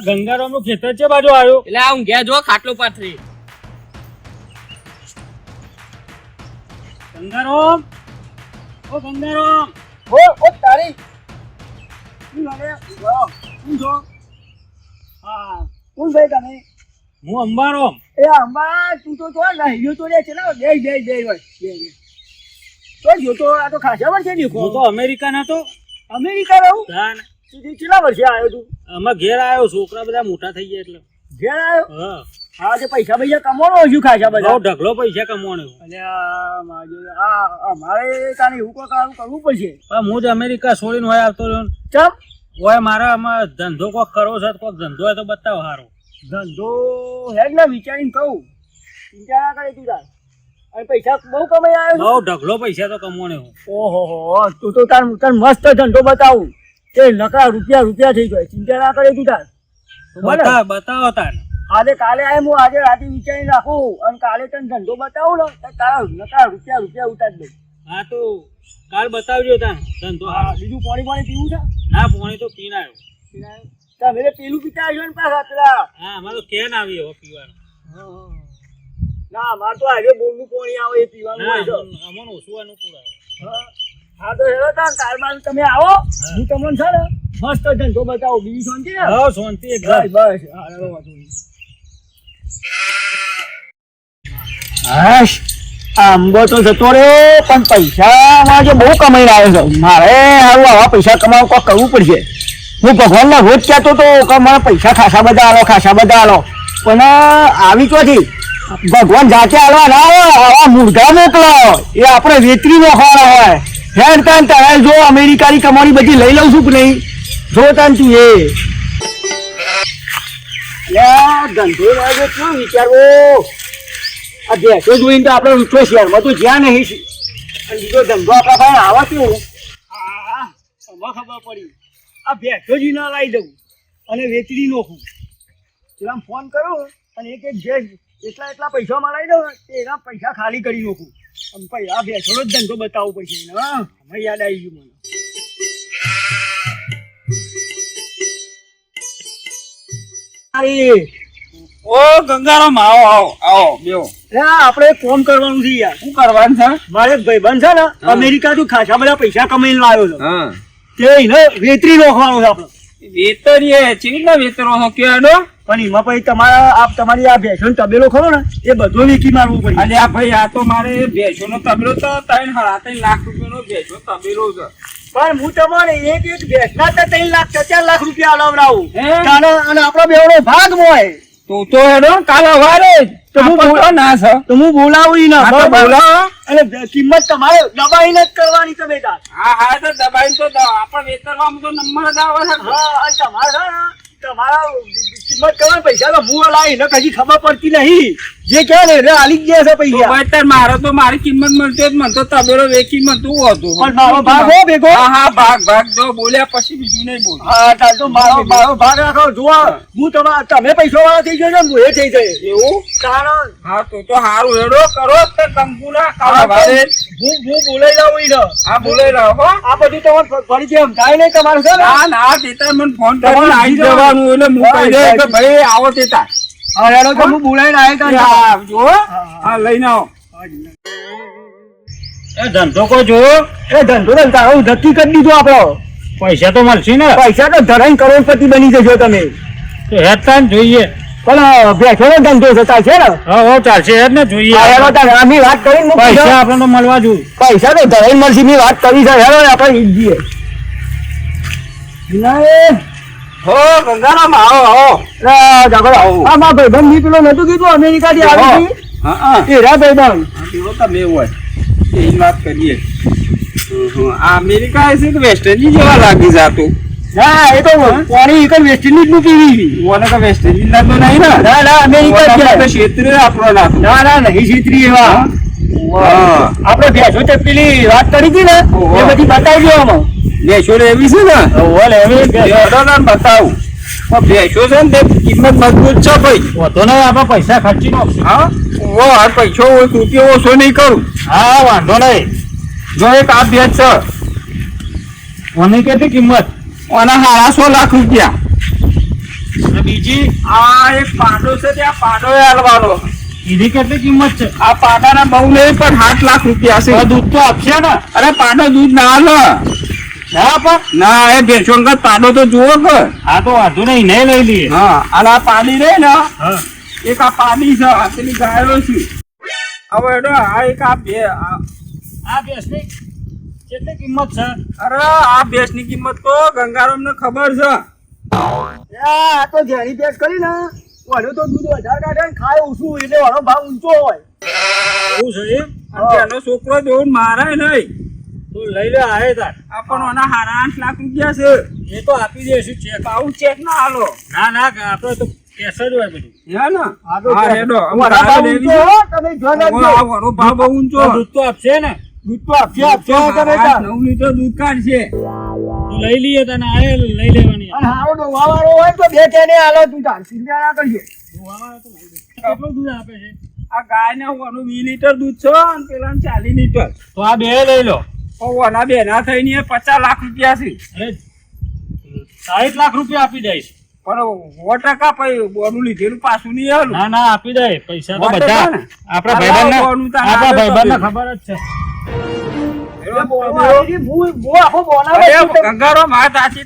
ગંગારામનું ખેતર છે બાજુ આવ્યો. એટલે આ ઊંઘ્યા જો ખાટલો પાથરી ગંગારામ ઓ ગંગારામ. ઓ ઓ તારી. શું લાગે? વાહ, શું છો? હા. કોણ ભાઈ તમે હું અંબારામ. એ અંબા તું તો જો નહીં તો રે છે ને. બે બે બે હોય બે બે. તો જોતો આ તો ખાસા વર્ષે હું તો અમેરિકા ના તો. અમેરિકા રહું? તાન તું કેટલા વર્ષે આવ્યો તું? આમાં ઘેર આવ્યો છોકરા બધા મોટા થઈ ગયા એટલે. ઘેર આવ્યો? હા. હા પૈસા પૈસા કમાવાનો હજુ ખાશા બધા? ઢગલો પૈસા કમાવાનો આ અમારે તાને એવું કોઈ કામ કરવું પડશે? પણ હું જ અમેરિકા છોડીને હોય આવતો રહ્યો. ચમ? હોય મારે આમાં ધંધો કોક કરવો છે કોક ધંધો હોય તો બતાવો સારો ધંધો હેડ ને વિચારીને કહું. ચિંતા કરે તું તાર. અને પૈસા બહુ કમાઈ આવ્યો બહુ ઢગલો પૈસા તો કમાવાનો ઓહો હો તું તો તાર તાર મસ્ત ધંધો બતાવું. તે નકા રૂપિયા રૂપિયા થઈ જાય ચિંતા ના કરે તું તાર. બોલે. બતાવો તાર. આજે કાલે આય હું આજે રાતે વિચારી નાખું અને કાલે તને ધંધો બતાવું ને તો તારા નકા રૂપિયા રૂપિયા ઉતાર દઉં હા તો કાલ બતાવજો તાર ધંધો હા બીજું પાણી પાણી પીવું છે? ના પાણી તો પીને આવ્યો તમે પેલું પીતા આવ્યો ને પાછા પેલા. હા મારો કેન આવી હવે પીવાનું. ના મારે તો આજે બોલનું પાણી આવે એ પીવાનું હોય છે. અમને ઓછું અનુકૂળ આવે. હા. હા તો હેલો તાર તમે આવો. હું. તમને છે ને મસ્ત ધંધો બતાવું બીજી શાંતિ હા શાંતિ એકદમ. બસ હા હેલો વાંધો હાશ આંબો તો જતો રહ્યો પણ પૈસામાં જે બહુ કમાઈ આવ્યો છે. મારે હારું આવા પૈસા કમાવું કોઈ કરવું પડશે. હું ભગવાનને રોજ કહેતો તો કે મને પૈસા ખાસા બધા આલો ખાસા બધા આલો. પણ આવી ક્યાંથી? ભગવાન જાતે આલવા ના હોય આવા મૂર્ધા હોય. એ આપણે વેતરી નોખવાના હોય. હેડ તાન તારે જો અમેરિકાની કમાણી બધી લઈ લઉં છું કે નહીં? જો તાન તું એ. ધંધો લાગે શું વિચારવો? આ ભેંસો જોઈને તો આપણે ઊંચો શહેરમાં તો જ્યાં નહીં અને બીજો ધંધો આપણા પાસે આવા કેવું આ આમાં ખબર પડી. આ ભેંસો જ ના લાવી દઉં અને વેચડી નોખું. પેલા ફોન કરું અને એક એક જે એટલા એટલા પૈસામાં લાવી દઉં એના પૈસા ખાલી કરી નાખું. અને પછી આ ભેંસોનો જ ધંધો બતાવવો પડશે એને હા? હવે યાદ આવી ગયું મને. અરે ઓ ગંગારામ આવો આવો આવો બેવો આપણે એક કરવાનું છે યાર. શું કરવાનું છે? મારે ભાઈબંધ છે ને અમેરિકા થી ખાસા બધા પૈસા કમાઈને લાવ્યો છે. હા. તે એને વેતરી નોખવાનો છે આપણે. વેતરીએ ચેવી ના વેતરો છો? કેવાનો પણ એમાં પછી તમારા આ તમારી આ ભેંસો તબેલો ખરો ને એ બધો વીકી મારવું પડે. અને આ ભાઈ આ તો મારે ભેંસો નો તબેલો તો ત્રણ સાડા ત્રણ લાખ રૂપિયાનો ભેંસો તબેલો છે. પણ હું તમારે એક એક ભેંસના તો ત્રણ લાખ ચાર લાખ રૂપિયા અલાવડાવું. અને આપણો બેવડો ભાગ મોય તું તો એનો કાલ અવારે તો હું આપણો ના છે. તો હું બોલાવું ના? બોલાવો. અને કિંમત તમારે દબાઈને જ કરવાની તમે તાર હા હા તો દબાઈને તો આપણે વેતરવામાં તો નંબર જ આવે છે. હા અને તમારે તમારા કિંમત કરવાના પૈસા તો હું લાવી ને કદી ખબર પડતી નહીં. જે કે ને એટલે આલી જાય છે પૈસા. તાર મારે તો મારી કિંમત મળતી જ મને તો તબેલો વેચી તું હતું. પણ મારો ભાગ હો ભેગો. હા હા ભાગ ભાગ. જો બોલ્યા પછી બીજું નહીં બોલ. હા તાર તો મારો મારો ભાગ રાખો. જુઓ હું. તમારા તમે પૈસો વાળા થઈ જજો હું એ થઈ જાય એવું? કારણ હા તો તો હારું હેડો કરો તે કંકુના કાળા હા, હું બોલાઈ જાઉં ઈ હા બોલાઈ લાવ હો. આ બધું તમારે જેમ થાય નહીં તમારે છે ના? ના તેતા મને ફોન તમારે આવી જવાનું એટલે હું કહી દે કે ભાઈ આવો તેતા હા હેડો તો હું બોલાઈને આવ્યો કાં જો હા. હા લઈને આવો. એ ધંધો કો જો એ ધંધો ને તારો નક્કી કરી દીધો આપણો. પૈસા તો મળશે ને. પૈસા તો ધરાઈ કરોડપતિ બની જજો તમે. તો જોઈએ. પણ બેઠો ધંધો થતા છે ને. હા ચાલશે હેડ ને જોઈએ. હેડો તાર વાત કરીને પૈસા આપણને મળવા જોઈએ. પૈસા તો ધરાઈ મળશે ની વાત કરી છે હેડો આપણે ઈ જ જઈએ વિનાયક, હો ગંગારામ આવો આવો. જાગો. આવો. આ મારા ભાઈબંધની પેલો નતું કીધું અમેરિકા થી આવી હતી? હા હા. એ ભાઈબંધ. એવો તમે હોય. એની વાત કરીએ. હમ, હમ. આ અમેરિકા છે કે વેસ્ટ ઇન્ડિઝ જેવા લાગી જાતું ના એ તો પાણી એક વેસ્ટ ઇન્ડિઝનું પીવી ઓને તો વેસ્ટ ઇન્ડિઝ ના તો નહીં ને? ના ના અમેરિકા તો ક્ષેત્રે આપણો નાખો ના ના નહીં છેતરી એવા. આપણે ભેંસો તે પેલી વાત કરી હતી ને એ બધી બતાવી દો આમાં. ભેંસો એવી છે ને? ઓહો, લે, હવે ભેંસો. ને બતાવું. ભેંસો છે ને તે કિંમત મજબૂત છે ભાઈ. વધુ નહીં આપણે પૈસા ખર્ચી નાખશું હા? ઓ આ પૈસો તૂટી ઓછો નહીં કરું. હા વાંધો નહીં. જો એક આ ભેંસ છે. ઓની કેટલી કિંમત? ઓના સાડા સો લાખ રૂપિયા. બીજી? આ એક પાડો છે ત્યાં પાડો હાલવાનો. એની કેટલી કિંમત છે? આ પાડાના બહુ નહીં પણ સાત લાખ રૂપિયા છે. દૂધ તો આપશે ને. અરે પાડો દૂધ ના હાલે ના પણ ના એ ભેંસો અંગત પાડો તો જુઓ કે આ તો વાંધો નહીં નહીં લઈ લઈએ. હા અને આ પાડી ને એક આ પાડી છે આ પેલી ગાયો છે. હવે એનો આ એક આ બે આ- આ ભેંસની કેટલી કિંમત છે? અરે આ ભેંસની કિંમત તો ગંગારામ ને ખબર છે. આ તો જેની પેટ કરી ને. વાળો તો દૂધ વધારે કાઢે ને ખાય ઓછું એટલે વાળો ભાવ ઊંચો હોય. એવું છે એમ? અને છોકરો જોઉં મારે નહીં. લઈ લે આહે તાર. આ ના હારા આઠ લાખ રૂપિયા છે. એ તો આપી દેશું ચેક આવું ચેક ના હાલો. ના ના આપણે તો કેસ જ હોય બધું. હે ને? તો હા રેડો. અમારા ભાવ ઊંચો તમે જો. આ વરો ભાવ ઊંચો. દૂધ તો આપશે ને? દૂધ તો આપશે આપશે તમે તાર. નવ લીટર દૂધ કાઢશે. તો લઈ લઈએ તને આયે લઈ લેવાની. અને હારો ડોવા વાળો હોય તો બે તેને હાલો તું તાર ચિંતા ના દે કેટલું દૂધ આપે છે? આ ગાય ને ઓનું વીસ લીટર દૂધ છે અને પેલા ચાલીસ લીટર. તો આ બે લઈ લો. ઓના બેના થઈને પચાસ લાખ રૂપિયા છે. સાહીઠ સાઠ લાખ રૂપિયા આપી દઈશ. પણ સો ટકા પછી બોનું લીધેલું પાછું નહીં આલું ના ના આપી દે. પૈસા તો બધા ને? આપણા ભાઈબંધ ભાઈબંધને આપણા આગળ ખબર જ છે. ગંગારો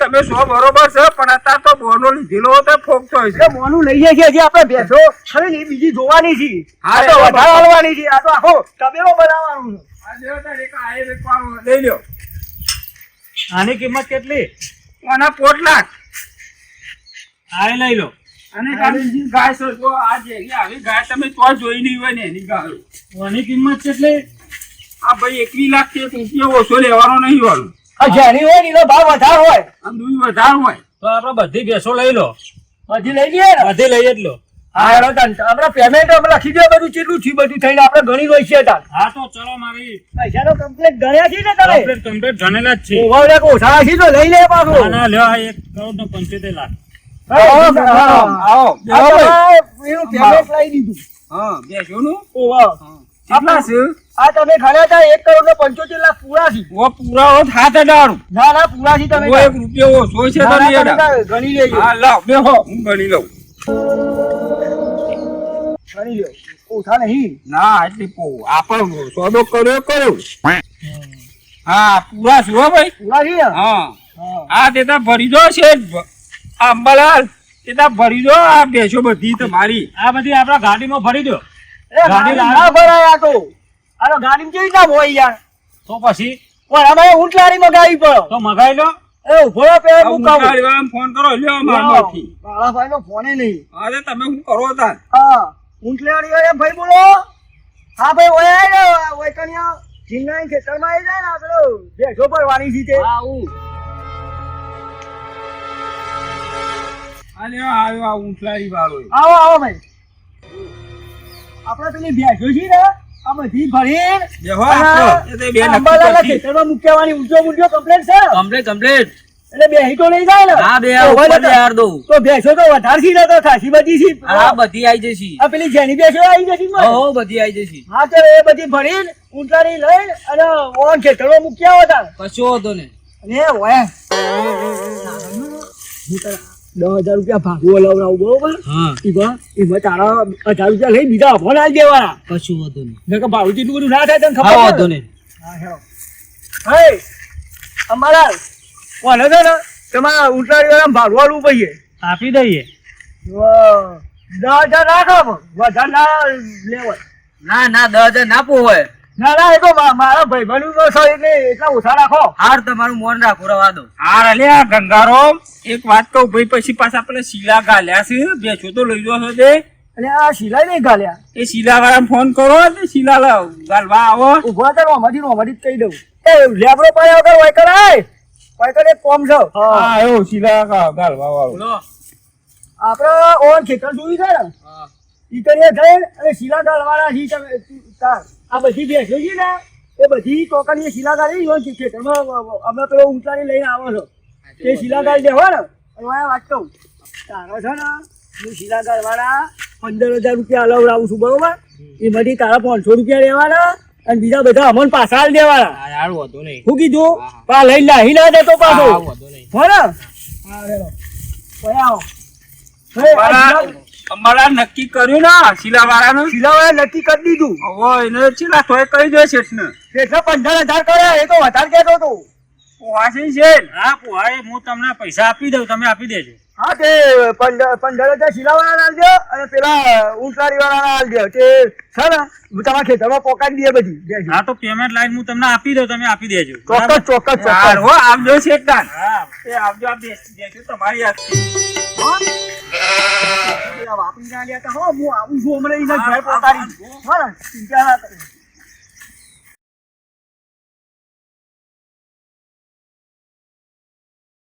તમે સો બરોબર છે પણ અત્યારે તો બોનો લીધેલો તો ફોકતો હોય છે. એ લઈ જાય છે આપણે બેઠો. ખરી ને બીજી જોવાની છે. આ તો વધારે હાલવાની છે. આ તો આખો તબેલો બનાવવાનું છે. લઈ લ્યો. આની કિંમત કેટલી? આના પોટ લાખ આ લઈ લો. અને ગાય આ જે આવી ગાય તમે તો જોઈ નહીં હોય ને એની ગાય. આની કિંમત કેટલી? આ ભાઈ એકવી લાખ છે રૂપિયો ઓછો લેવાનો નહીં વાળું. જેની હોય ને એનો ભાવ વધારે હોય. આમ દૂધ વધારે હોય. તો આપણે બધી ભેંસો લઈ લો. બધી લઈ લઈએ બધી લઈ જ લો. હા તન આપણે પેમેન્ટ અમે લખી દો બધું કેટલું થયું બધું થઈને આપણે ગણી લઈ છે તાર હા તો ચલો મારી. પૈસા કમ્પ્લીટ ગણ્યા છે ને તમે? કમ્પ્લીટ કમ્પ્લીટ ગણેલા જ છે. ઓવર એક ઓછા છે તો લઈ લે ના ના લ્યો આ એક કરોડ નો પંચોતેર લાખ. આવો, એનું પેમેન્ટ લઈ દીધું હા ઓવા. છે? આ તમે ગણ્યા હતા એક કરોડ ને પંચોતેર લાખ પૂરા છે. ઓ પૂરા હાથ અડાડું ના ના પૂરા છે તમે ઓ એક રૂપિયો ઓછો છે તમે ગણી લેજો. હા લાવ હું ગણી લઉં. ગણી લ્યો ઓછા નહીં. ના એટલી પો આપણે સોદો કર્યો કર્યો. હા પૂરા શું ભાઈ. પૂરા છે હા. હા. આ તે તો ભરી દો છે અંબાલાલ. તે તો ભરી દો આ બેસો બધી તમારી. આ બધી આપણા ગાડીમાં ભરી દો. ગાડી ગાડી ના ભરાય આ તો. આ તો કેવી રીતના હોય યાર? તો પછી? પણ અમારે ઊંટ લારી મગાવી પડો તો મગાઈ લો. એ ઊભો કહું. ફોન કરો લ્યો બાળાભાઈનો ફોને નહીં. અરે તમે શું કરો તાર હા. ઊંટ લારી ભાઈ બોલો? હા ભાઈ ઓય આવ્યો ઓય કન્યા. ઝીંગાઈ ખેતરમાં આવી જાય ને આપણો ભેંસો ભરવાની છે તે. આ લ્યો આવ્યો આ ઊંટલારી વાળો આવો આવો ભાઈ. આપણે પેલી બે છે ને આ બધી આપો. બે મૂકવાની ઊંચો મૂંચો કમ્પ્લેટ છે? કમ્પ્લેટ કમ્પ્લીટ એટલે બેસી તો લઈ જાય ને. હા બે ઉપર યાર દઉં તો બેસો તો વધારે ને તો ખાસી બધી છે હા બધી આવી જશે. આ પેલી જેની બેસો આવી જશે હો બધી આવી જશે. હા તો એ બધી ભરીને ઊંટલારી લઈને અને ઓન ખેતરમાં મૂક્યા હતા. કશો હતો ને ને ઓય. દસ હજાર રૂપિયા ભાગવો લવડાવું બરોબર? હા. એમાં એમાં તારા હજાર રૂપિયા લઈ બીજા અભો ના દેવાના. કશું વાંધો નહીં. ભાડું જેટલું બધું ના થાય તને ખબર વાંધો ને? નહીં. હા, હે, અમારા કોને છે ને તમારા ઉતારી વાળા ભાગવાળું પહીએ આપી દઈએ. દસ હજાર રાખો પણ વધારે ના લેવો ના ના દસ હજાર ના હોય. ના ના એ તો મારા ભાઈ બનવું તો છે એટલે એટલા ઓછા રાખો. હાર તમારું મોન રાખો રવા દો. હાર અલ્યા ગંગારો. એક વાત કહું ભાઈ પછી પાછા આપણે શીલા ગાલ્યા છે. બે તો લઈ જશો તે. અને આ સિલાઈ નહીં ગાલ્યા. એ શીલા વાળા ફોન કરો એટલે શીલા લાવ ગાલવા આવો. ઊભા તો રોમાથી રોમાથી જ કહી દઉં. એ લેબડો પાડ્યા વગર હોય આય એક કોમ છો. હા. એવો શીલા ગા- ગાલવા વાળો બોલો. આપણે ઓન ખેતર જોઈ છે ને? હા. ઈ કરીએ અને શીલા ગાળવાળા હી તમે તાર. આ બધી ભેંસો છે ને એ બધી ટોકરીએ શીલા ગાળી ઓન ખેતરમાં અમે પેલો ઊંચાની લઈને આવો છો. તે શીલા ગાળ દેવા ને અને આ વાત કહું. તારો છે ને હું શીલા ગાળવાળા પંદર હજાર રૂપિયા અલવડાવું છું બરોબર? એમાંથી તારા પાંચસો રૂપિયા લેવાના. અને બીજા બધા અમન પાછા આલી દેવાના. નહીં. શું કીધું પા લઈ લાહી ના દેતો પાછો. વાંધો નહીં. અમારા અમારા નક્કી કર્યું ને શિલાવાળાનું? શિલાવાળા નક્કી કરી દીધું. હવે એને ચીલા તોય કહી દે શેઠને એટલે. પંદર હજાર કર્યા એ તો વધારે કહેતો હતો. પોહાસી છે. હા પોહાએ હું તમને પૈસા આપી દઉં તમે આપી દેજો. હા તે પંદર પંદર હજાર શિલાવાળા આલજો અને પેલા ઊંટવાળી વાળા આલજો તે છે ને તમારા ખેતરમાં પોકાડી દે બધી. હા તો પેમેન્ટ લાઈન હું તમને આપી દઉં તમે આપી દેજો. ચોક્કસ ચોક્કસ ચોક્કસ. હો આવજો શેઠાન હા. એ આવજો આપ દેજો તમારી હાથ વાપરી ના લેતા હો હું આવું છું હમણાં એના ઘર પહોંચાડી હા ચિંતા ના કરો.